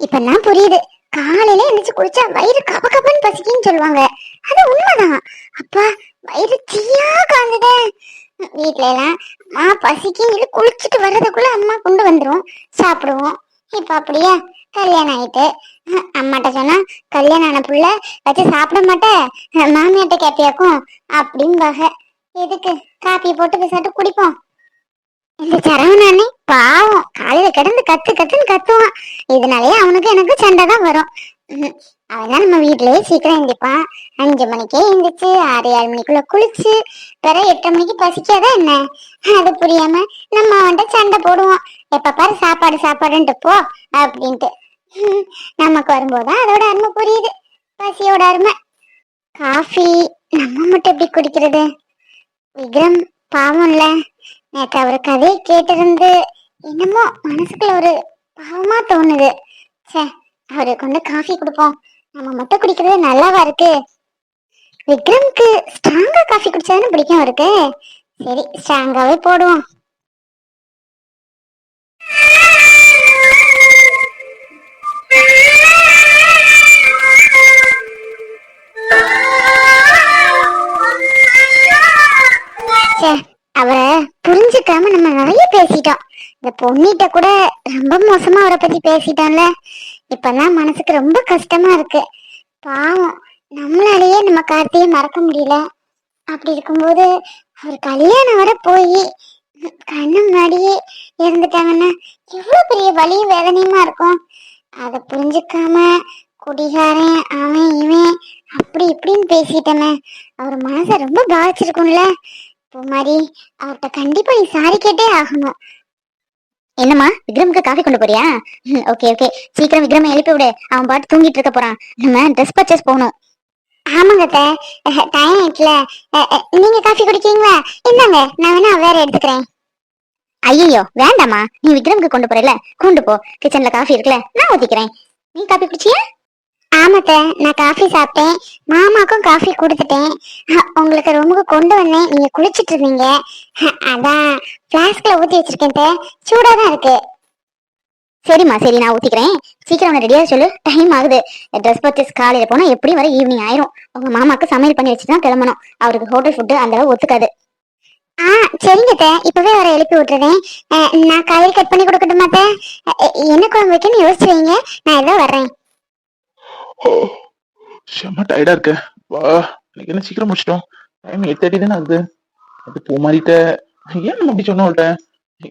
இப்பெல்லாம் புரியுது. காலையில எழுந்துச்சு குளிச்சா வயிறு கப கபன்னு பசிக்குன்னு சொல்லுவாங்க. அது உண்மைதான். அப்பா வயிறு தீயா காந்துட்டேன் வீட்ல எல்லாம் அம்மா பசிக்குன்னு சொல்லி குளிச்சுட்டு வர்றதுக்குள்ள அம்மா கொண்டு வந்துடும் சாப்பிடுவோம். இப்ப அப்படியா? கல்யாணம் ஆயிட்டு. அம்மாட்ட சொன்னா கல்யாணம் ஆன புள்ள வச்சு சாப்பிட மாட்டேன் மாமியாட்ட கேப்பியாக்கும் வகை எதுக்கு? காப்பி போட்டு பேசாட்டு குடிப்போம். இந்த சரவணானே பாவம். காலையில கிடந்து கத்து கத்துன்னு கத்துவான். இதனாலயே அவனுக்கு எனக்கு சண்டை தான் வரும். ம், அவன் நம்ம வீட்லயே சீக்கிரம் எழுந்திப்பான் அஞ்சு மணிக்கே எழுந்திரிச்சு ஆறு ஏழு மணிக்குள்ள குளிச்சு பிற எட்டு மணிக்கு பசிக்காதா என்ன? அது புரியாம நம்ம அவன்கிட்ட சண்டை போடுவோம். எப்ப பாரு சாப்பாடு சாப்பாடுன்ட்டு போ அப்படின்ட்டு. ம், நமக்கு வரும்போதுதான் அதோட அருமை புரியுது. பசியோட அருமை. காஃபி நம்ம மட்டும் எப்படி குடிக்கிறது? விக்ரம் பாவம்ல. நேற்று அவர் கதையை கேட்டிருந்து என்னமோ மனசுக்குள்ள ஒரு பாவமா தோணுது. ச்சே அவருக்கு வந்து காஃபி கொடுப்போம். நம்ம மட்டும் குடிக்கிறது நல்லாவா இருக்கு? விக்ரம்க்கு ஸ்ட்ராங்கா காஃபி குடிச்சாதானே பிடிக்கும் அவருக்கு? சரி ஸ்ட்ராங்காவே போடுவோம். அவரை புரிஞ்சுக்காம நம்ம நிறைய பேசிட்டோம். இந்த பொண்ணிட்ட கூட ரொம்ப மோசமா அவரை பத்தி பேசிட்டோம்ல. இப்பெல்லாம் மனசுக்கு ரொம்ப கஷ்டமா இருக்கு. பாவம் நம்மளாலேயே நம்ம கார்த்தியை மறக்க முடியல. அப்படி இருக்கும்போது அவர் கல்யாணம் வர போய் கண்ணு முன்னாடியே இறந்துட்டாங்கன்னா எவ்வளவு பெரிய வலி வேதனையுமா இருக்கும். அதை புரிஞ்சுக்காம குடிகாரன் அவன் இவன் அப்படி இப்படின்னு பேசிட்டமே அவர் மனசை ரொம்ப பாதிச்சிருக்கும்ல. பூமாரி அவர்கிட்ட கண்டிப்பா நீ சாரி கேட்டே ஆகணும். என்னம்மா விக்ரமுக்கு காஃபி கொண்டு போறியா? ஓகே ஓகே சீக்கிரம் விக்ரம் எழுப்பி விடு. அவன் பாட்டு தூங்கிட்டு இருக்க போறான். நம்ம ட்ரெஸ் பர்ச்சேஸ் போகணும். ஆமாங்க டைம் ஆயிட்டுல நீங்க காஃபி குடிக்கீங்களா இந்தாங்க நான் வேணா வேற எடுத்துக்கிறேன். ஐயோ வேண்டாம்மா. நீ விக்ரமுக்கு கொண்டு போறல கொண்டு போ. கிச்சன்ல காஃபி இருக்குல்ல. நான் ஊத்திக்கிறேன். நீ காஃபி குடிச்சியா? ஆமாத்த நான் காஃபி சாப்பிட்டேன். மாமாக்கும் காஃபி கொடுத்துட்டேன். உங்களுக்கு ரூமுக்கு கொண்டு வந்தேன். நீங்க குளிச்சிட்டு இருந்தீங்க. அதான் பிளாஸ்க்ல ஊத்தி வச்சிருக்கேன் சூடா தான் இருக்கு. சரிம்மா சரி நான் ஊத்திக்கிறேன். சீக்கிரம் ரெடியா சொல்லு. டைம் ஆகுது. ட்ரெஸ் பர்ச்சேஸ் காலையில போனா எப்படி வர ஈவினிங் ஆயிரும். உங்க மாமாக்கு சமையல் பண்ணி வச்சு தான் கிளம்பணும். அவருக்கு ஹோட்டல் ஃபுட்டு அந்த அளவு ஒத்துக்காது. ஆ சரிங்க இப்பவே வர எழுப்பி விட்டுறேன். நான் காலையில் கட் பண்ணி கொடுக்கட்டுமாத்த என்ன குழம்பு வைக்கன்னு யோசிச்சு வைங்க. நான் ஏதோ வர்றேன். ஓ செம்ம டயர்டா இருக்க. வா இன்னைக்கு என்ன சீக்கிரம் முடிச்சிட்டோம். டைம் எயிட் தேர்ட்டி தானே ஆகுது. அது பூ மாறிட்ட. ஏன் நம்ம அப்படி சொன்னோம்ட்ட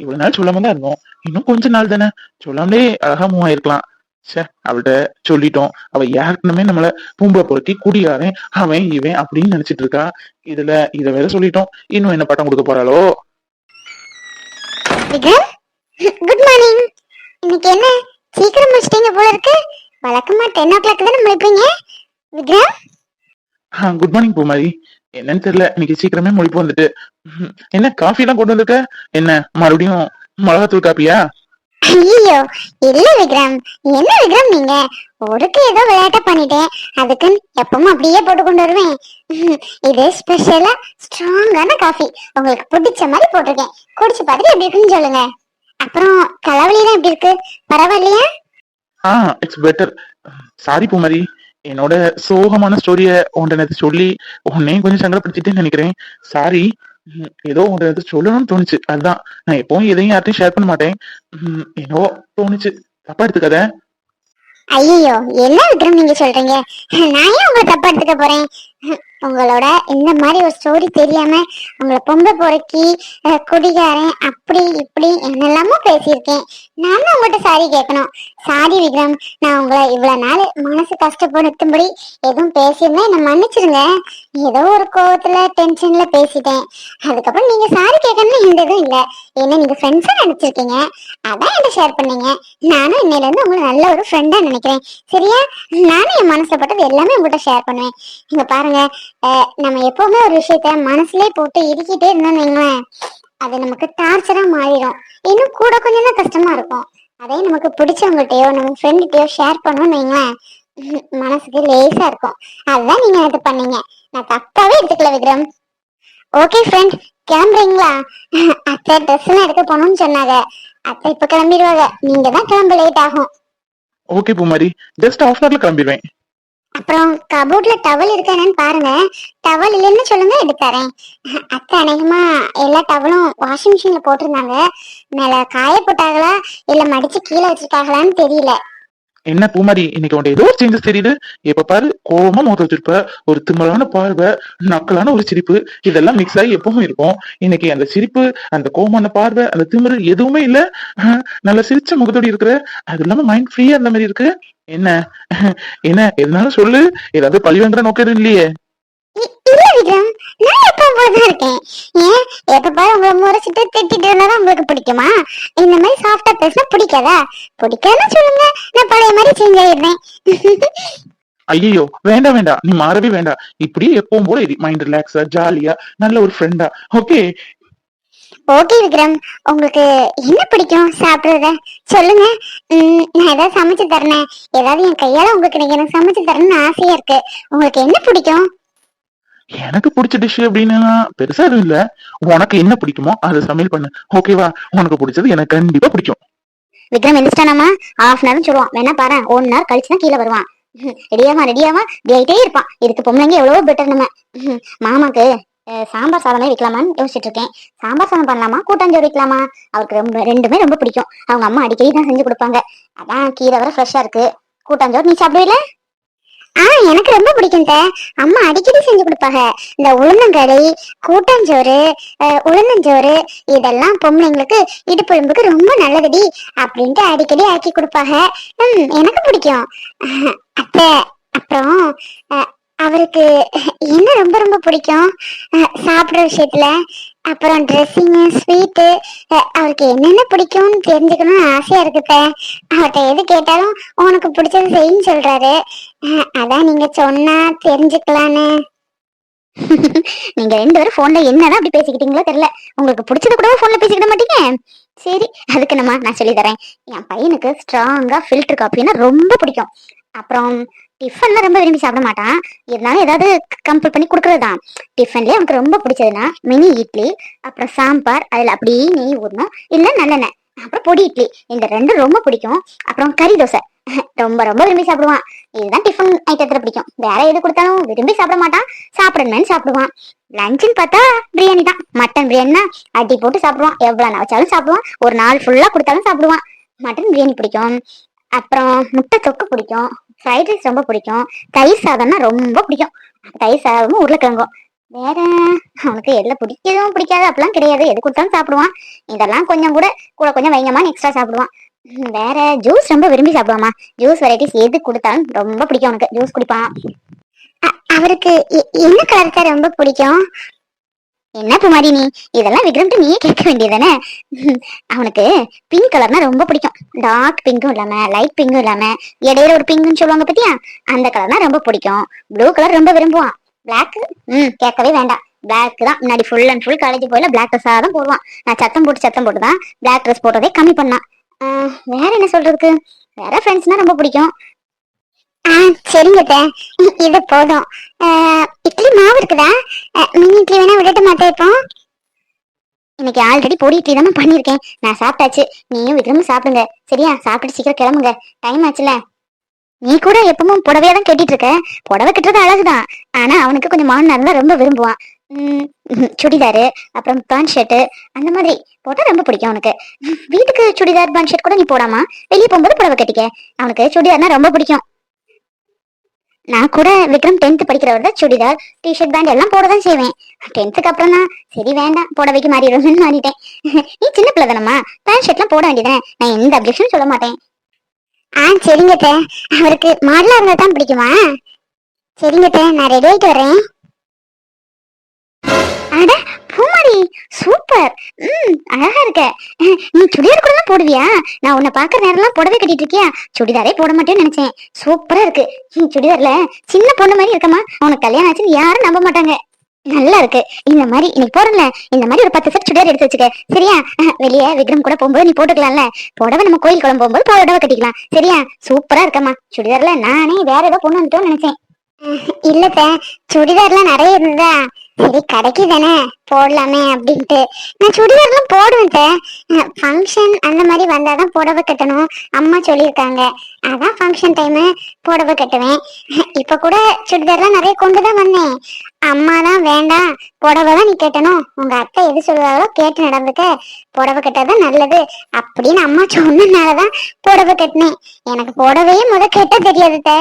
இவ்வளவு நாள் சொல்லாம தான் இருந்தோம். இன்னும் கொஞ்ச நாள் தானே. சொல்லாமலே அழகா மூவ் ஆயிருக்கலாம். ச்சே அவள்கிட்ட சொல்லிட்டோம். அவ யாருக்குமே நம்மள பூம்பை பொருத்தி குடியாரன் அவன் இவன் அப்படின்னு நினைச்சிட்டு இருக்கா. இதுல இத வேற சொல்லிட்டோம். இன்னும் என்ன பட்டம் கொடுக்க போறாளோ? குட் மார்னிங் இன்னைக்கு என்ன? சீக்கிரம் முடிச்சிட்டீங்க போல இருக்கு. வழக்கமா டென் ஓ கிளாக் தானே முடிப்பீங்க விக்ரம்? குட் மார்னிங் பூமாரி. என்னன்னு தெரியல இன்னைக்கு சீக்கிரமே முழிப்பு வந்துட்டு. என்ன காஃபி எல்லாம் கொண்டு வந்திருக்க? என்ன மறுபடியும் மிளகாத்தூள் காப்பியா? ஐயோ இல்ல விக்ரம். என்ன விக்ரம் நீங்க? ஒருக்கு ஏதோ விளையாட்ட பண்ணிட்டேன். அதுக்கு எப்பவும் அப்படியே போட்டு கொண்டு வருவேன். இது ஸ்பெஷலா ஸ்ட்ராங்கான காஃபி. உங்களுக்கு பிடிச்ச மாதிரி போட்டிருக்கேன். குடிச்சு பார்த்துட்டு எப்படி இருக்குன்னு சொல்லுங்க. அப்புறம் தலைவலிலாம் எப்படி இருக்கு? பரவாயில்லையா? ஆ இட்ஸ் பெட்டர் சாரி பூமாரி என்னோட சோகமான ஸ்டோரிய உன்கிட்ட சொல்லி உன்னையும் கொஞ்சம் சங்கடப்படுத்திட்டேன்னு நினைக்கிறேன். சாரி ஏதோ உன்கிட்ட சொல்லணும்னு தோணுச்சு. அதுதான். நான் எப்பவும் எதையும் யார்ட்டையும் ஷேர் பண்ண மாட்டேன். ஏதோ தோணுச்சு. தப்பா எடுத்துக்காத. ஐயோ என்ன விக்ரம் நீங்க சொல்றீங்க? நான் ஏன் உங்களை தப்பா எடுத்துக்க போறேன்? உங்களோட இந்த மாதிரி ஒரு ஸ்டோரி தெரியாம உங்களை பொம்பை பொறுக்கி குடிகாரன் அப்படி இப்படி என்னெல்லாமோ பேசியிருக்கேன். நான் தான் உங்கள்கிட்ட சாரி கேட்கணும். சாரி விக்ரம் நான் உங்களை இவ்வளவு நாள் மனசு கஷ்டப்படுத்தும்படி எதுவும் பேசியிருந்தேன். என்னை மன்னிச்சிருங்க ஏதோ ஒரு கோவத்துல டென்ஷன்ல பேசிட்டேன். அதுக்கப்புறம் நீங்க சாரி கேட்கணும்னு எந்த இதுவும் இல்ல. ஏன்னா நீங்க ஃப்ரெண்ட்ஸா நினைச்சிருக்கீங்க? அதான் என்கிட்ட ஷேர் பண்ணீங்க? நானும் இன்னையில இருந்து உங்களை நல்ல ஒரு ஃப்ரெண்டா நினைக்கிறேன். சரியா? நானும் என் மனசுல பட்டது எல்லாமே உங்கள்கிட்ட ஷேர் பண்ணுவேன். இங்க பாருங்க அஹ், நம்ம எப்பவுமே ஒரு விஷயத்த மனசுலயே போட்டு இறுக்கிட்டே இருந்தோம்னு வைங்களேன் அது நமக்கு டார்ச்சரா மாறிடும். இன்னும் கூட கொஞ்சம் தான் கஷ்டமா இருக்கும். அதே நமக்கு பிடிச்சவங்ககிட்டயோ நம்ம ஃப்ரெண்ட்கிட்டயோ ஷேர் பண்ணோம்னு வைங்களேன் மனசுக்கு லேசா இருக்கும். அதுதான் நீங்க இது பண்ணீங்க. நான் தப்பாவே எடுத்துக்கல விக்ரம். Okay friend கிளம்புறீங்களா? அத்தை ட்ரெஸ் எல்லாம் எடுக்க போகணும்னு சொன்னாங்க. அத்தை இப்ப கிளம்பிடுவாங்க. நீங்க தான் கிளம்ப லேட் ஆகும். ஓகே பூமாரி. ஜஸ்ட் ஹாஃப் ஹவர்ல கிளம்பிடுவேன். அப்புறம் கபோர்ட்ல டவல் இருக்கா என்னன்னு பாருங்க. டவல் இல்லைன்னு சொல்லுங்க எடுத்து தரேன். அத்தை அநேகமா எல்லா டவலும் வாஷிங் மிஷின்ல போட்டிருந்தாங்க. மேல காய போட்டாங்களா? இல்ல மடிச்சு கீழே வச்சிருக்காங்களான்னு தெரியல. என்ன பூமாரி இன்னைக்கு உண்ட ஏதோ சேஞ்சஸ் தெரியுது? எப்ப பாரு கோவமா மோத வச்சிருப்ப ஒரு திமலான பார்வை நக்கலான ஒரு சிரிப்பு இதெல்லாம் மிக்ஸ் ஆகி எப்பவும் இருக்கும். இன்னைக்கு அந்த சிரிப்பு அந்த கோவமான பார்வை அந்த திமிரு எதுவுமே இல்ல. நல்ல சிரிச்ச முகத்தோடி இருக்கிற அது இல்லாம மைண்ட் ஃப்ரீயா இருந்த மாதிரி இருக்கு. என்ன? என்ன? எதுனாலும் சொல்லு. ஏதாவது பழி வாங்குற நோக்கம் இல்லையே. இல்ல விக்ரம் நான் இருக்கேன் ஏன்? எப்ப பாரு உங்களை முறைச்சிட்டு திட்டிட்டு இருந்தா உங்களுக்கு பிடிக்குமா? இந்த மாதிரி சாஃப்டா பேசினா பிடிக்காதா? பிடிக்காதுன்னு சொல்லுங்க. நான் பழைய மாதிரி சேஞ்ச் ஆயிடுறேன். ஐயோ வேண்டாம் வேண்டாம். நீ மாறவே வேண்டாம். இப்படியே எப்பவும் போல மைண்ட் ரிலாக்ஸா ஜாலியா நல்ல ஒரு ஃப்ரெண்டா ஓகே ஓகே விக்ரம். உங்களுக்கு என்ன பிடிக்கும் சாப்பிடுறத? சொல்லுங்க. நான் ஏதாவது சமைச்சு தரேன். ஏதாவது என் கையால உங்களுக்கு நீங்க எனக்கு சமைச்சு தரணும்னு ஆசையா இருக்கு. உங்களுக்கு என்ன பிடிக்கும்? எனக்கு பிடிச்ச டிஷ் அப்படின்னா பெருசா எதுவும் இல்ல. உனக்கு என்ன பிடிக்குமோ அதை சமையல் பண்ணு. ஓகேவா உனக்கு பிடிச்சது எனக்கு கண்டிப்பா பிடிக்கும். விக்ரம் எந்திரிச்சிட்டானாமா ஹாஃப் அன் சொல்லுவான். வேணா பாரு ஒன் ஹவர் கழிச்சு தான் கீழே வருவான். ரெடியாமா ரெடியாமா ஆயிட்டே இருப்பான். இதுக்கு பொம்பளைங்க எவ்வளவோ பெட்டர் நம்ம. மாமாக்கு சாம்பார் சாதமே வைக்கலாமான்னு யோசிச்சுட்டு இருக்கேன் சாம்பார் சாதம் பண்ணலாமா? கூட்டாஞ்சோறு வைக்கலாமா? அவருக்கு ரொம்ப ரெண்டுமே ரொம்ப பிடிக்கும். அவங்க அம்மா அடிக்கடி தான் செஞ்சு கொடுப்பாங்க. அதான் கீரை வர ஃப்ரெஷ்ஷா இருக்கு. கூட்டாஞ்சோறு நீ சாப்பிடுவீல ஆ எனக்கு ரொம்ப பிடிக்கும் அம்மா அடிக்கடி செஞ்சு கொடுப்பாங்க. இந்த உளுந்தங்கறி கூட்டாஞ்சோறு அஹ், உளுந்தஞ்சோறு இதெல்லாம் பொம்பளைங்களுக்கு இடுப்புழும்புக்கு ரொம்ப நல்லதுடி அப்படின்ட்டு அடிக்கடி ஆக்கி கொடுப்பாங்க. ம் எனக்கு பிடிக்கும். அஹ், அத்தை அப்புறம் அஹ், அவருக்கு என்ன ரொம்ப ரொம்ப பிடிக்கும்? அஹ், சாப்பிடுற விஷயத்துல அப்புறம் ட்ரெஸ்ஸிங்கு ஸ்வீட்டு அவருக்கு என்னென்ன பிடிக்கும்னு தெரிஞ்சுக்கணும்னு ஆசையாக இருக்குத அவர்கிட்ட எது கேட்டாலும் உனக்கு பிடிச்சது செய்யுன்னு சொல்கிறாரு அதான் நீங்கள் சொன்னால் தெரிஞ்சுக்கலான்னு. நீங்க ரெண்டு பேரும் போன்ல என்னதான் அப்படி பேசிக்கிட்டீங்களோ தெரியல. உங்களுக்கு பிடிச்சது கூட போன்ல பேசிக்கிட மாட்டீங்க? சரி அதுக்கு நம்ம நான் சொல்லி தரேன். என் பையனுக்கு ஸ்ட்ராங்கா ஃபில்டர் காப்பின்னா ரொம்ப பிடிக்கும். அப்புறம் டிஃபன்லாம் ரொம்ப விரும்பி சாப்பிட மாட்டான். இருந்தாலும் ஏதாவது கம்பல் பண்ணி கொடுக்கறது தான் டிஃபன்லேயே அவனுக்கு ரொம்ப பிடிச்சதுன்னா மினி இட்லி அப்புறம் சாம்பார் அதில் அப்படியே நெய் ஊறணும். இல்லை நல்லெண்ணெய். அப்புறம் பொடி இட்லி. இந்த ரெண்டும் ரொம்ப பிடிக்கும். அப்புறம் கறி தோசை. ரொம்ப ரொம்ப விரும்பி சாப்பிடுவான். இதுதான் டிஃபன் ஐட்டத்தில் பிடிக்கும். வேற எது கொடுத்தாலும் விரும்பி சாப்பிட மாட்டான். சாப்பிடணும்னு சாப்பிடுவான். லஞ்சுன்னு பார்த்தா பிரியாணி தான். மட்டன் பிரியாணினா அடி போட்டு சாப்பிடுவான். எவ்வளோ நான் வச்சாலும் சாப்பிடுவான். ஒரு நாள் ஃபுல்லா கொடுத்தாலும் சாப்பிடுவான். மட்டன் பிரியாணி பிடிக்கும். அப்புறம் முட்டை தொக்கு பிடிக்கும். ஃப்ரைட் ரைஸ் ரொம்ப பிடிக்கும். தயிர் சாதம்னா ரொம்ப பிடிக்கும். தயிர் சாதமும் உருளைக்கிழங்கும் வேற அவனுக்கு எதுல பிடிக்கதும் பிடிக்காது. அப்படிலாம் கிடையாது. எது கொடுத்தாலும் சாப்பிடுவான். இதெல்லாம் கொஞ்சம் கூட கூட கொஞ்சம் வைங்கம்மா எக்ஸ்ட்ரா சாப்பிடுவான். வேற ஜூஸ் ரொம்ப விரும்பி சாப்பிடுவாமா ஜூஸ் வெரைட்டிஸ் எது கொடுத்தாலும் ரொம்ப பிடிக்கும் அவனுக்கு. ஜூஸ் குடிப்பான். அவருக்கு என்ன கலர் ரொம்ப பிடிக்கும்? என்ன குமாரி நீ? இதெல்லாம் விக்ரம்ட்டு நீயே கேட்க வேண்டியதானே அவனுக்கு பிங்க் கலர்னா ரொம்ப பிடிக்கும். டார்க் பிங்க்கும் இல்லாம லைட் பிங்க்கும் இல்லாம இடையில ஒரு பிங்க்னு சொல்லுவாங்க பத்தியா? அந்த கலர்னா ரொம்ப பிடிக்கும். ப்ளூ கலர் ரொம்ப விரும்புவான். பிளாக் ம் கேட்கவே வேண்டாம். பிளாக் தான். முன்னாடி ஃபுல் அண்ட் ஃபுல் காலேஜ் போயில பிளாக் ட்ரெஸ்ஸாக தான் போடுவான். நான் சத்தம் போட்டு சத்தம் போட்டு தான் பிளாக் ட்ரெஸ் போட்டதே கம்மி பண்ணான். ஆஹ், வேற என்ன சொல்றதுக்கு? வேற ஃப்ரெண்ட்ஸ்னா ரொம்ப பிடிக்கும். சரிங்க இது போதும். இட்லி மாவு இருக்குதா? மினி இட்லி வேணா விட்டுட்டு மாட்டேன் இப்போ? இன்னைக்கு ஆல்ரெடி பொடி இட்லி தான் பண்ணியிருக்கேன். நான் சாப்பிட்டாச்சு. நீயும் விக்ரமும் சாப்பிடுங்க. சரியா? சாப்பிட்டு சீக்கிரம் கிளம்புங்க. டைம் ஆச்சுல. நீ கூட எப்பவும் புடவையா தான் கட்டிட்டு இருக்க. புடவை கட்டுறது அழகுதான். ஆனா அவனுக்கு கொஞ்சம் மான் தான் ரொம்ப விரும்புவான். சுடிதாரு அப்புறம் பேண்ட் ஷர்ட்டு அந்த மாதிரி போட்டா ரொம்ப பிடிக்கும் அவனுக்கு. வீட்டுக்கு சுடிதார் பேண்ட் ஷர்ட் கூட நீ போடாமா? வெளியே போகும்போது புடவை கட்டிக்க. அவனுக்கு சுடிதார்னா ரொம்ப பிடிக்கும். நான் கூட விக்ரம் டென்த் படிக்கிறவர் தான் சுடிதார் டிஷர்ட் பேண்ட் எல்லாம் போட தான் செய்வேன். டென்த்துக்கு அப்புறம் தான் சரி வேண்டாம் புடவைக்கு மாறிடுவேன் மாறிட்டேன். நீ சின்ன பிள்ளை தானம்மா பேண்ட் ஷர்ட்லாம் போட வேண்டியதானே நான் எந்த அப்ஜெக்ஷனும் சொல்ல மாட்டேன். ஆ சரிங்க அவருக்கு மாடலா இருந்தா தான் பிடிக்குமா? சரிங்க நான் ரெடி ஆயிட்டு வரேன் அட பூமாரி சூப்பர். ம் அழகா இருக்க. நீ சுடிதார் கூட தான் போடுவியா? நான் உன்னை பாக்குற நேரம்லாம் புடவை கட்டிட்டு இருக்கியா? சுடிதாரே போட மாட்டேன்னு நினைச்சேன். சூப்பரா இருக்கு. நீ சுடிதார்ல சின்ன பொண்ணு மாதிரி இருக்கமா உனக்கு கல்யாணம் ஆச்சுன்னு யாரும் நம்ப மாட்டாங்க. நல்லா இருக்கு. இந்த மாதிரி இன்னைக்கு போறல இந்த மாதிரி ஒரு பத்து செட் சுடிதார் எடுத்து வச்சுக்க. சரியா? வெளியே விக்ரம் கூட போகும்போது நீ போட்டுக்கலாம்ல. புடவை நம்ம கோயில் குளம் போகும்போது புடவை கட்டிக்கலாம். சரியா? சூப்பரா இருக்கம்மா. சுடிதார்ல நானே வேற ஏதோ பொண்ணு வந்துட்டோம்னு நினைச்சேன். இல்லத்த சுடிதார்லாம் நிறைய இருந்ததா? சரி கடைக்கு தானே போடலாமே அப்படின்ட்டு. நான் சுடிதார்லாம் போடுவேன் ஃபங்க்ஷன் அந்த மாதிரி வந்தாதான் புடவை கட்டணும். அம்மா சொல்லியிருக்காங்க. அதான் ஃபங்க்ஷன் டைமு புடவை கட்டுவேன். இப்போ கூட சுடிதார்லாம் நிறைய கொண்டு தான் வந்தேன். அம்மா தான் வேண்டாம். புடவை தான் நீ கட்டணும். உங்க அத்தை எது சொல்லுவாங்களோ கேட்டு நடந்துக்க. புடவை கட்டாதான் நல்லது. அப்படின்னு அம்மா சொன்னதுனாலதான் புடவை கட்டினேன். எனக்கு புடவையே முத கட்ட தெரியாதுத்த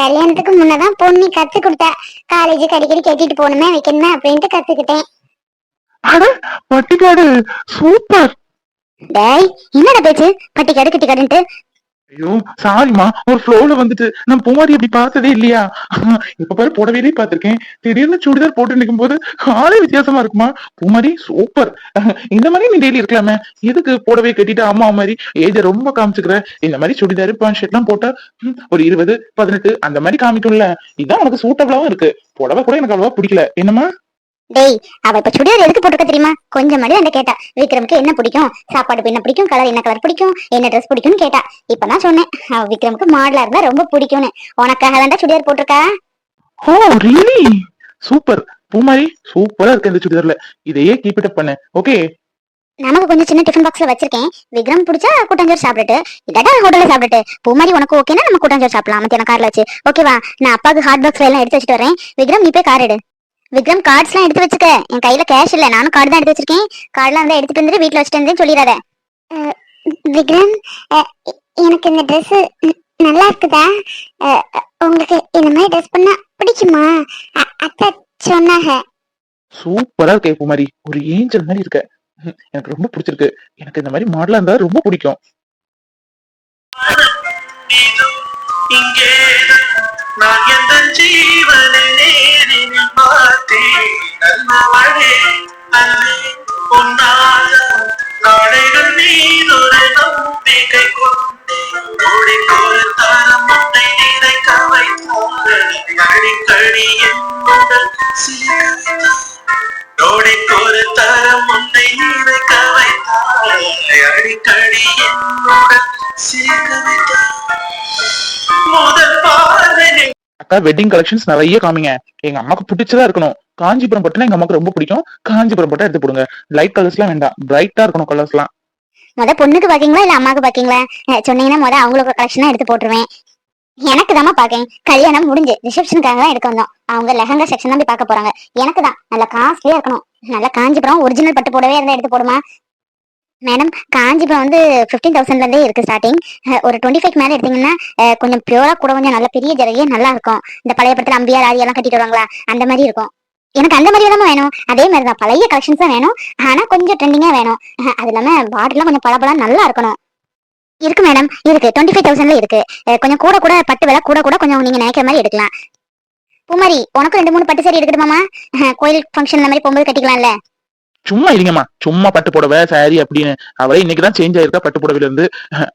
கல்யாணத்துக்கு முன்னதான் பொண்ணு கற்றுக் கொடுத்தா. காலேஜுக்கு அடிக்கடி கட்டிட்டு போகணுமே வைக்கணுமே அப்படின்ட்டு கற்றுக்கிட்டேன் அட பட்டிக்காடு சூப்பர். டேய் என்னடா பேச்சு? பட்டிக்காடு கிட்டிக்காடுன்ட்டு ஐயோ சாரிம்மா ஒரு ஃப்ளோல வந்துட்டு. நான் பூமாரி அப்படி பார்த்ததே இல்லையா? இப்ப பாரு புடவையிலே பார்த்திருக்கேன். திடீர்னு சுடிதார் போட்டு நிற்கும் போது ஆளே வித்தியாசமா இருக்குமா? பூமாரி சூப்பர். இந்த மாதிரி நீ டெய்லி இருக்கலாமே. எதுக்கு புடவை கட்டிட்டு அம்மா மாதிரி ஏஜ ரொம்ப காமிச்சுக்கிற? இந்த மாதிரி சுடிதார் பேண்ட் ஷர்ட் எல்லாம் போட்டா ஒரு இருபது பதினெட்டு அந்த மாதிரி காமிக்கும்ல. இதான் உனக்கு சூட்டபிளாவும் இருக்கு. புடவை கூட எனக்கு அவ்வளவா பிடிக்கல. என்னம்மா? டேய் அவ இப்ப சுடிதார் எதுக்கு போட்டுக்க தெரியுமா? கொஞ்சம் மாதிரி அந்த கேட்டா. விக்ரமுக்கு என்ன பிடிக்கும்? சாப்பாடு என்ன பிடிக்கும்? கலர் என்ன கலர் பிடிக்கும்? என்ன ட்ரெஸ் பிடிக்கும்னு கேட்டா. இப்ப நான் சொன்னேன் அவ விக்ரமுக்கு மாடலா இருந்தா ரொம்ப பிடிக்கும்னு. உனக்காக தான்டா சுடிதார் போட்டிருக்கா? ஓ ரியலி சூப்பர் பூமாரி சூப்பரா இருக்கு இந்த சுடிதார்ல. இதையே கீப் இட் அப் பண்ணு. ஓகே நமக்கு கொஞ்சம் சின்ன டிஃபன் பாக்ஸ்ல வச்சிருக்கேன். விக்ரம் பிடிச்சா கூட்டாஞ்சோறு சாப்பிட்டுட்டு இல்லாட்டா ஹோட்டல்ல சாப்பிட்டுட்டு. பூ மாதிரி உனக்கு ஓகேனா நம்ம கூட்டாஞ்சோறு சாப்பிடலாம். மத்தியான கார்ல வச்சு. ஓகேவா நான் அப்பாவுக்கு ஹாட் பாக்ஸ்ல எல்லாம் எடுத்து வச்சுட்டு வரேன் விக்ரம் நீ போய் கார் எடு. விக்ரம் கார்ட்ஸ் எல்லாம் எடுத்து வச்சுக்க. என் கையில கேஷ் இல்ல. நானும் கார்டு தான் எடுத்து வச்சிருக்கேன். கார்டுலாம் வந்து எடுத்துட்டு வந்துட்டு வீட்டுல வச்சுட்டு வந்து சொல்லிடாத. விக்ரம் எனக்கு இந்த Dress நல்லா இருக்குதா? உங்களுக்கு இந்த மாதிரி ட்ரெஸ் பண்ணா பிடிக்குமா? அத்தை சொன்னாங்க. சூப்பரா இருக்கு பூமாரி. ஒரு ஏஞ்சல் மாதிரி இருக்க. எனக்கு ரொம்ப பிடிச்சிருக்கு. எனக்கு இந்த மாதிரி மாடலா இருந்தா ரொம்ப பிடிக்கும். நான் எந்த ஜீவனை பொன்னாக நாடைகள் மீதொரு நம்பிக்கை கொண்டே நொடிக்கொரு தரம் உன்னை நினைக்க அடிக்கடி என்னுடன் நொடிக்கொரு தரம் உன்னை நினைக்க அடிக்கடி என்னுடன் அக்கா வெட்டிங் கலெக்ஷன்ஸ் நிறைய காமிங்க. எங்க அம்மாக்கு பிடிச்சதா இருக்கணும். காஞ்சிபுரம் பட்டுனா எங்க அம்மாக்கு ரொம்ப பிடிக்கும். காஞ்சிபுரம் பட்டா எடுத்து போடுங்க. லைட் கலர்ஸ் எல்லாம் வேண்டாம். பிரைட்டா இருக்கணும் கலர்ஸ் எல்லாம். முத பொண்ணுக்கு பாக்கீங்களா? இல்ல அம்மாக்கு பாக்கீங்களா? சொன்னீங்கன்னா முத அவங்களுக்கு கலெக்ஷனா எடுத்து போட்டுருவேன். எனக்கு தாமா பாக்கேன். கல்யாணம் முடிஞ்சு ரிசப்ஷனுக்காக தான் எடுக்க வந்தோம். அவங்க லெஹங்கா செக்ஷன் தான் போய் பார்க்க போறாங்க. எனக்கு தான். நல்ல காஸ்ட்லியா இருக்கணும். நல்ல காஞ்சிபுரம் ஒரிஜினல் பட்டு போடவே இருந்தா எடுத்து போடுமா? மேடம் காஞ்சிபுரம் வந்து ஃபிஃப்டீன் தௌசண்ட்ல இருந்தே இருக்கு ஸ்டார்டிங் ஒரு டுவெண்ட்டி ஃபைவ் மேலே எடுத்தீங்கன்னா கொஞ்சம் பியூரா கூட கொஞ்சம் நல்ல பெரிய ஜரிகை நல்லா இருக்கும். இந்த பழைய படத்துல அம்பியார் ஆதி எல்லாம் கட்டிட்டு வருவாங்களா? அந்த மாதிரி இருக்கும். எனக்கு அந்த மாதிரி தான் வேணும். அதே மாதிரி தான் பழைய கலெக்ஷன்ஸ் தான் வேணும். ஆனா கொஞ்சம் ட்ரெண்டிங்கா வேணும். அது இல்லாம பார்டர்லாம் கொஞ்சம் பளபளா நல்லா இருக்கணும். இருக்கு மேடம் இருக்கு. டுவெண்ட்டி ஃபைவ் தௌசண்ட்ல இருக்கு. கொஞ்சம் கூட கூட பட்டு விலை கூட கூட கொஞ்சம் நீங்க நினைக்கிற மாதிரி எடுக்கலாம். பூமாரி உனக்கு ரெண்டு மூணு பட்டு சரி எடுக்கணுமாமா கோயில் ஃபங்க்ஷன் அந்த மாதிரி போகும்போது கட்டிக்கலாம்ல. சும்மா இல்லைங்கம்மா. சும்மா பட்டு புடவை சாரி அப்படின்னு. அவளே இன்னைக்கு தான் சேஞ்ச் ஆயிருக்கா பட்டு புடவையில இருந்து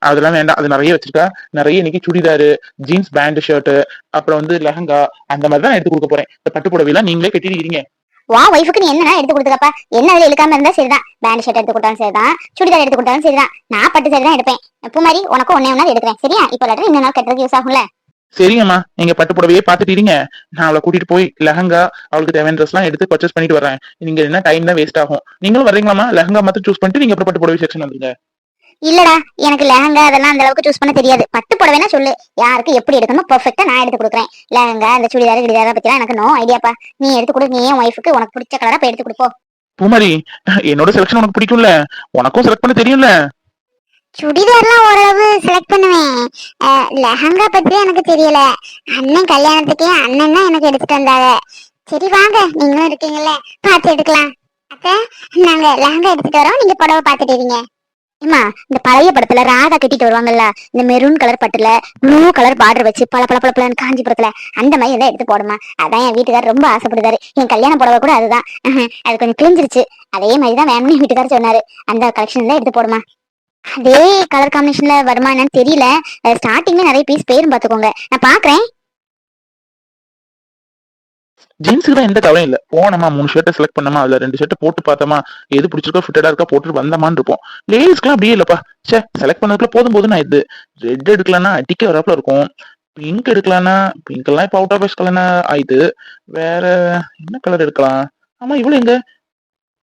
அதெல்லாம் வேண்டாம். அது நிறைய வச்சிருக்கா. நிறைய இன்னைக்கு சுடிதாரு ஜீன்ஸ் பேண்ட் ஷர்ட் அப்புறம் வந்து லெஹங்கா அந்த மாதிரி தான் எடுத்து கொடுக்க போறேன். இந்த பட்டு புடவையெல்லாம் நீங்களே கட்டிடுறீங்க வா ஒய்ஃபுக்கு நீ என்னன்னா எடுத்து கொடுத்துக்கப்பா என்ன அதுல இழுக்காம இருந்தா சரிதான். பேண்ட் ஷர்ட் எடுத்து கொடுத்தாலும் சரிதான். சுடிதார் எடுத்து கொடுத்தாலும் சரிதான். நான் பட்டு சரி தான் எடுப்பேன். பூமாரி உனக்கு ஒன்னே ஒன்னா எடுக்கிறேன். சரியா? இப்போ லெட்டர் இன்னும் நாள் கட்டுறதுக்கு யூஸ் ஆகும்ல. சரிங்கம்மா நீங்க பட்டு புடவையே பாத்துட்டு இருங்க. நான் அவளை கூட்டிட்டு போய் லெஹங்கா அவளுக்கு தேவையான ட்ரெஸ் எல்லாம் எடுத்து பர்ச்சேஸ் பண்ணிட்டு வரேன் நீங்க என்ன டைம் தான் வேஸ்ட் ஆகும். நீங்களும் வர்றீங்களாமா லெஹங்கா மட்டும் சூஸ் பண்ணிட்டு நீங்க அப்புறம் பட்டு புடவை செக்ஷன் வந்துருங்க. இல்லடா எனக்கு லெஹங்கா அதெல்லாம் அந்த அளவுக்கு சூஸ் பண்ண தெரியாது. பட்டு புடவைனா சொல்லு. யாருக்கு எப்படி எடுக்கணும் பெர்ஃபெக்ட்டா நான் எடுத்து கொடுக்குறேன். லெஹங்கா அந்த சுடிதார் கிடிதார பத்திலாம் எனக்கு நோ ஐடியாப்பா நீ எடுத்து கொடு நீ என் ஒய்ஃபுக்கு உனக்கு பிடிச்ச கலரா போய் எடுத்து கொடுப்போம் பூமாரி என்னோட செலக்ஷன் உனக்கு பிடிக்கும்ல. உனக்கும் செலக்ட் பண்ண தெரியும்ல. சுடிதார்லாம் ஓரளவு செலக்ட் பண்ணுவேன். லெஹங்கா பத்தி எனக்கு தெரியல. அண்ணன் கல்யாணத்துக்கே அண்ணன் தான் எனக்கு எடுத்துட்டு வந்தாங்க. சரி வாங்க. நீங்களும் இருக்கீங்கல்ல. பார்த்து எடுக்கலாம். அத்தை நாங்க லெஹங்கா எடுத்துட்டு வரோம். நீங்க புடவை பார்த்துட்டு இருங்க. அம்மா இந்த பழைய படத்துல ராதா கட்டிட்டு வருவாங்கல்ல இந்த மெரூன் கலர் பட்டுல ப்ளூ கலர் பார்டர் வச்சு பல பல பல பலன்னு காஞ்சிபுரத்துல அந்த மாதிரி எல்லாம் எடுத்து போடுமா அதான் என் வீட்டுக்காரர் ரொம்ப ஆசைப்படுதாரு என் கல்யாண புடவை கூட அதுதான். அது கொஞ்சம் கிழிஞ்சிருச்சு. அதே மாதிரி தான் வேணும்னு என் வீட்டுக்காரர் சொன்னாரு. அந்த கலெக்ஷன் தான் எடுத்து போடுமா? அதே கலர் காம்பினேஷன்ல வருமா என்னன்னு தெரியல. ஸ்டார்டிங்ல நிறைய பீஸ் பேரும் பாத்துக்கோங்க நான் பாக்குறேன் ஜீன்ஸுக்கு தான் எந்த கவலையும் இல்லை. போனோமா மூணு ஷர்ட்டை செலக்ட் பண்ணமா அதுல ரெண்டு ஷர்ட் போட்டு பார்த்தோமா எது பிடிச்சிருக்கோ ஃபிட்டடாக இருக்கா போட்டு வந்தமான்னு இருப்போம். லேடிஸ்க்குலாம் அப்படியே இல்லப்பா. சே செலக்ட் பண்ணதுக்குள்ள போதும் போதும் நான் இது ரெட் எடுக்கலன்னா அடிக்க வரப்பல இருக்கும். பிங்க் எடுக்கலாம்னா பிங்க் எல்லாம் இப்போ அவுட் ஆஃப் கலர்னா ஆயிடுது. வேற என்ன கலர் எடுக்கலாம்? ஆமா இவ்வளோ எங்க?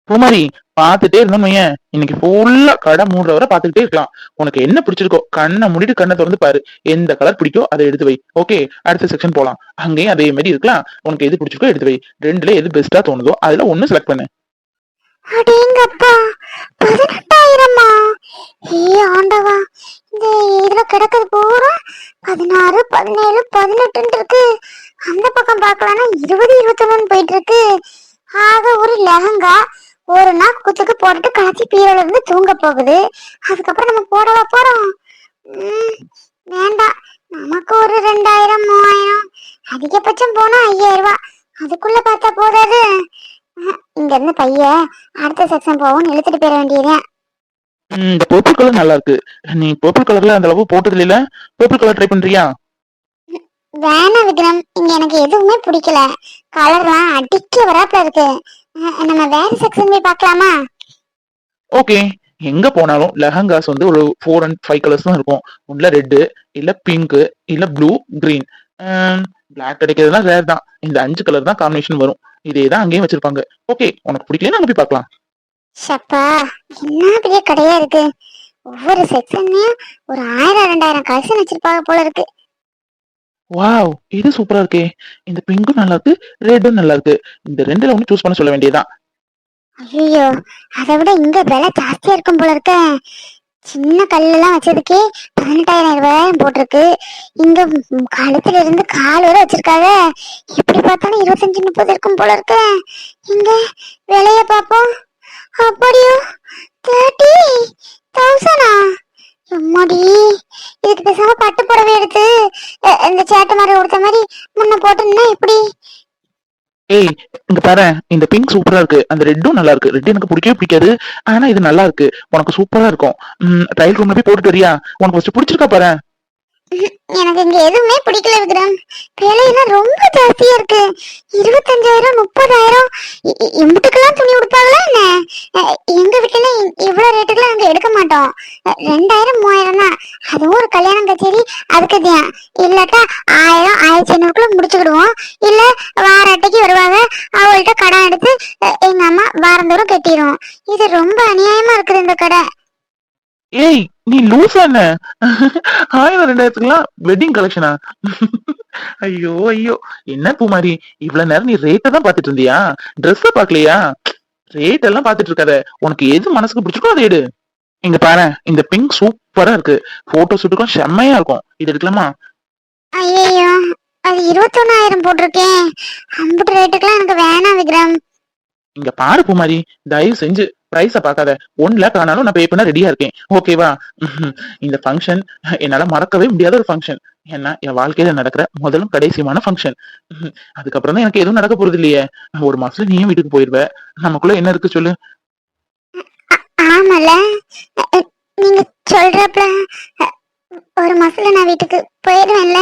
பூமாரி பாத்துட்டே இருந்தோம் ஏன் இன்னைக்கு ஃபுல்லா கடை மூடுற வரை பாத்துக்கிட்டே இருக்கலாம். உனக்கு என்ன பிடிச்சிருக்கோ கண்ணை மூடிட்டு கண்ணை திறந்து பாரு. எந்த கலர் பிடிக்கோ அதை எடுத்து வை. ஓகே அடுத்த செக்ஷன் போலாம். அங்கேயும் அதே மாதிரி இருக்கலாம். உனக்கு எது பிடிச்சிருக்கோ எடுத்து வை. ரெண்டுல எது பெஸ்டா தோணுதோ அதுல ஒண்ணு செலக்ட் பண்ணு. அடேங்கப்பா பதினெட்டாயிரமா? ஏ ஆண்டவா. இந்த இதுல கிடக்குது பூரா. பதினாறு பதினேழு பதினெட்டுன்னு இருக்கு அந்த பக்கம் பார்க்கலாம்னா இருபது இருபத்தொன்னு போயிட்டு இருக்கு ஆக ஒரு லெஹங்கா. ஒரு நாள் குத்துக்கு போட்டுட்டு களைச்சி பீரோல இருந்து தூங்க போகுது. அதுக்கப்புறம் நம்ம போடவா போறோம். வேண்டாம் நமக்கு ஒரு ரெண்டாயிரம் மூவாயிரம். அதிகபட்சம் போனா ஐயாயிரம் ரூபாய் அதுக்குள்ள பார்த்தா போதாது. இங்க இருந்து பைய அடுத்த செக்ஷன் போவோம் இழுத்துட்டு போயிட வேண்டியது இந்த பர்பிள் கலர் நல்லா இருக்கு. நீ பர்பிள் கலர்ல அந்த அளவு போட்டது இல்ல பர்பிள் கலர் ட்ரை பண்றியா? வேணாம் விக்ரம். இங்க எனக்கு எதுவுமே பிடிக்கல. கலர்லாம் அடிக்க வராப்புல இருக்கு. நம்ம வேற செக்ஷன் போய் பார்க்கலாமா? ஓகே எங்க போனாலும் லெஹங்காஸ் வந்து ஒரு ஃபோர் அண்ட் ஃபைவ் கலர்ஸ் தான் இருக்கும். ஒன்ல ரெட்டு இல்ல பிங்க் இல்ல ப்ளூ கிரீன் பிளாக் கிடைக்கிறதுலாம் ரேர் தான். இந்த அஞ்சு கலர் தான் காம்பினேஷன் வரும். இதே தான் அங்கேயும் வச்சிருப்பாங்க. ஓகே உனக்கு பிடிக்கல நாங்க போய் பார்க்கலாம். ஷப்பா என்ன பெரிய கடையா இருக்கு? ஒவ்வொரு செக்ஷன்லயும் ஒரு ஆயிரம் ரெண்டாயிரம் கலெக்ஷன் வச்சிருப்பாங்க போல இருக்கு. வாவ் இது சூப்பரா இருக்கே. இந்த பிங்க்கும் நல்லா இருக்கு ரெட்டும் நல்லா இருக்கு. இந்த ரெண்டுல ஒண்ணு சூஸ் பண்ண சொல்ல வேண்டியதுதான். ஐயோ அதை விட இங்க விலை ஜாஸ்தியா இருக்கும் போல இருக்க. சின்ன கல்லெல்லாம் வச்சதுக்கே பதினெட்டாயிரம் ரூபாயும் போட்டிருக்கு. இங்க கழுத்துல இருந்து கால் வரை வச்சிருக்காங்க. எப்படி பார்த்தாலும் இருபத்தஞ்சு முப்பது இருக்கும் போல இருக்க. இங்க விலைய பாப்போம் அப்படியோ தேர்ட்டி தௌசண்டா எம்மாடி இதுக்கு பேசாம பட்டு புடவை எடுத்து இந்த சேட்டை மாதிரி உடுத்த மாதிரி முன்ன போட்டுன்னா எப்படி? ஏய் இங்க பாரு இந்த பிங்க் சூப்பரா இருக்கு. அந்த ரெட்டும் நல்லா இருக்கு. ரெட் எனக்கு பிடிக்கவே பிடிக்காது. ஆனா இது நல்லா இருக்கு. உனக்கு சூப்பரா இருக்கும். ட்ரையல் ரூம்ல போய் போட்டுட்டு வரியா? உனக்கு ஃபர்ஸ்ட் பிடிச்சிருக்கா பாரு. எனக்கு இங்க எதுவுமே பிடிக்கல விக்ரம். விலையெல்லாம் ரொம்ப ஜாஸ்தியா இருக்கு. இருபத்தஞ்சாயிரம் முப்பதாயிரம் இ- இ- இம்புட்டுக்கெல்லாம் துணி உடுப்பாங்களா என்ன அஹ், எங்க வீட்டுல இவ்வளவு ரேட்டுக்கெல்லாம் நாங்க எடுக்க மாட்டோம் அஹ், ரெண்டாயிரம் மூவாயிரம் தான் அதுவும் ஒரு கல்யாணம் கச்சேரி அதுக்கு தான் இல்லாட்டா ஆயிரம் ஆயிரத்தி ஐநூறுக்குள்ள முடிச்சுக்கிடுவோம். இல்ல வார அட்டைக்கு வருவாங்க. அவள்கிட்ட கடன் எடுத்து எங்க அம்மா வாரந்தோறும் கட்டிடுவோம். இது ரொம்ப அநியாயமா இருக்குது இந்த கடை. ஏய் நீ லூஸ் என்ன? ஆயிரம் ரெண்டாயிரத்துக்குலாம் வெட்டிங் கலெக்ஷனா ஐயோ ஐயோ. என்ன பூமாரி இவ்வளவு நேரம் நீ ரேட்டை தான் பாத்துட்டு இருந்தியா? ட்ரெஸ்ஸ பாக்கலையா ரேட் எல்லாம் பாத்துட்டு இருக்காத. உனக்கு எது மனசுக்கு பிடிச்சிருக்கோ அதை எடு. இங்க பாரு இந்த பிங்க் சூப்பரா இருக்கு. போட்டோ ஷூட்டுக்கும் செம்மையா இருக்கும். இது எடுக்கலாமா? ஐயோ அது இருபத்தொன்னாயிரம் போட்டிருக்கேன் அம்புட்டு ரேட்டுக்குலாம் எனக்கு வேணாம் விக்ரம். இங்க பாரு பூமாரி தயவு செஞ்சு பிரைஸ பார்க்காத. ஒன் லேக் ஆனாலும் நான் பே பண்ண ரெடியா இருக்கேன். ஓகேவா இந்த ஃபங்க்ஷன் என்னால மறக்கவே முடியாத ஒரு ஃபங்க்ஷன் ஏன்னா என் வாழ்க்கையில நடக்கிற முதலும் கடைசியமான ஃபங்க்ஷன் அதுக்கப்புறம் தான் எனக்கு எதுவும் நடக்க போறது இல்லையே ஒரு மாசத்துல நீயும் வீட்டுக்கு போயிருவ. நமக்குள்ள என்ன இருக்கு சொல்லு? ஆமால. நீங்க சொல்றப்ப ஒரு மாசத்துல நான் வீட்டுக்கு போயிடுவேன்ல?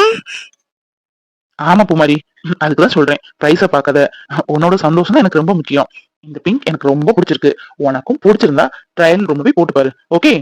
ஆமா பூமாரி. அதுக்குதான் சொல்றேன். பிரைஸ பார்க்காத. உன்னோட சந்தோஷம் தான் எனக்கு ரொம்ப முக்கியம். இந்த பிங்க் எனக்கு ரொம்ப பிடிச்சிருக்கு. உனக்கும் பிடிச்சிருந்தா ட்ரையல் ரொம்ப போய் போட்டு பாரு ஓகே